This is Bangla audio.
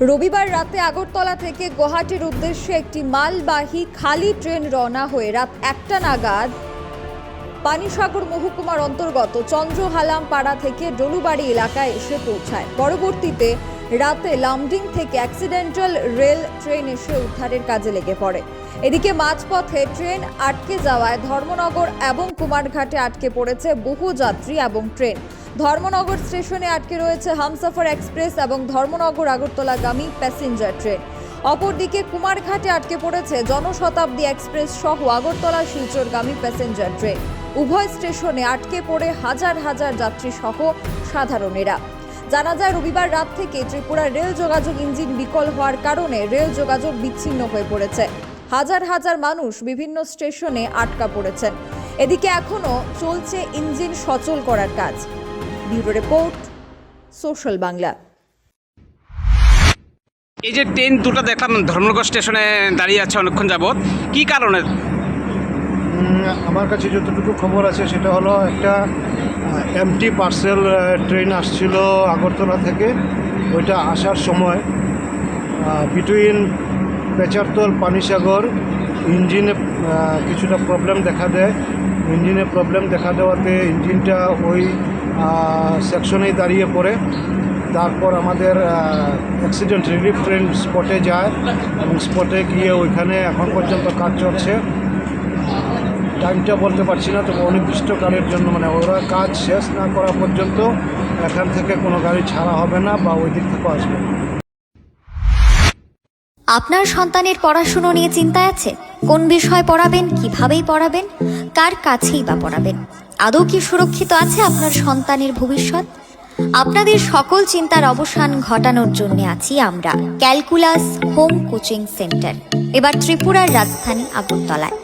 রবিবার রাতে আগরতলা থেকে গুয়াহাটির উদ্দেশ্যে একটি মালবাহী খালি ট্রেন রওনা হয়ে রাত একটা নাগাদ পানিসাগর মহকুমার অন্তর্গত চন্দ্রহালাম পাড়া থেকে ডলুবাড়ি এলাকায় এসে পৌঁছায়। পরবর্তীতে রাতে লামডিং থেকে অ্যাক্সিডেন্টাল রেল ট্রেন এসে উদ্ধারের কাজে লেগে পড়ে। এদিকে মাঝপথে ট্রেন আটকে যাওয়ায় ধর্মনগর এবং কুমারঘাটে আটকে পড়েছে বহু যাত্রী এবং ট্রেন। ধর্মনগর স্টেশনে আটকে রয়েছে হামসাফার এক্সপ্রেস এবং ধর্মনগর আগরতলাগামী প্যাসেঞ্জার ট্রেন। অপরদিকে কুমারঘাটে আটকে পড়েছে জনশতাব্দী এক্সপ্রেস সহ আগরতলা শিলচরগামী প্যাসেঞ্জার ট্রেন। উভয় স্টেশনে আটকে পড়ে হাজার হাজার যাত্রী সহ সাধারণেরা। জানা যায়, রবিবার রাত থেকে ত্রিপুরার রেল যোগাযোগ ইঞ্জিন বিকল হওয়ার কারণে রেল যোগাযোগ বিচ্ছিন্ন হয়ে পড়েছে। হাজার হাজার মানুষ বিভিন্ন স্টেশনে আটকা পড়েছেন। এদিকে এখনও চলছে ইঞ্জিন সচল করার কাজ। Bureau report social Bangla. এই যে ট্রেন দুটো দেখলাম ধর্মনগর স্টেশনে দাঁড়িয়ে আছে অনেকক্ষণ যাবৎ। কি কারণে? আমার কাছে যতটুকু খবর আছে সেটা হলো একটা এমটি পার্সেল ট্রেন আসছিল আগরতলা থেকে। ওইটা আসার সময় বিটুইন পেচারতল পানিসাগর ইঞ্জিনে কিছুটা প্রবলেম দেখা দেয়। ইঞ্জিনে প্রবলেম দেখা দেওয়াতে ইঞ্জিনটা ওই সেকশনেই দাঁড়িয়ে পড়ে। তারপর আমাদের অ্যাক্সিডেন্ট রিলিফ ট্রেন স্পটে যায় এবং স্পটে গিয়ে ওইখানে এখন পর্যন্ত কাজ চলছে। টাইমটা বলতে পারছি না, তবে অনির্দিষ্টকালের জন্য মানে ওরা কাজ শেষ না করা পর্যন্ত এখান থেকে কোনো গাড়ি ছাড়া হবে না বা ওই দিক থেকেও আসবে না। আপনার সন্তানের পড়াশুনো নিয়ে চিন্তায় আছে? কোন বিষয় পড়াবেন? কিভাবেই পড়াবেন? কার কাছেই বা পড়াবেন? আদৌ কি সুরক্ষিত আছে আপনার সন্তানের ভবিষ্যৎ? আপনাদের সকল চিন্তার অবসান ঘটানোর জন্য আছি আমরা, ক্যালকুলাস হোম কোচিং সেন্টার। এবার ত্রিপুরার রাজধানী আগরতলায়।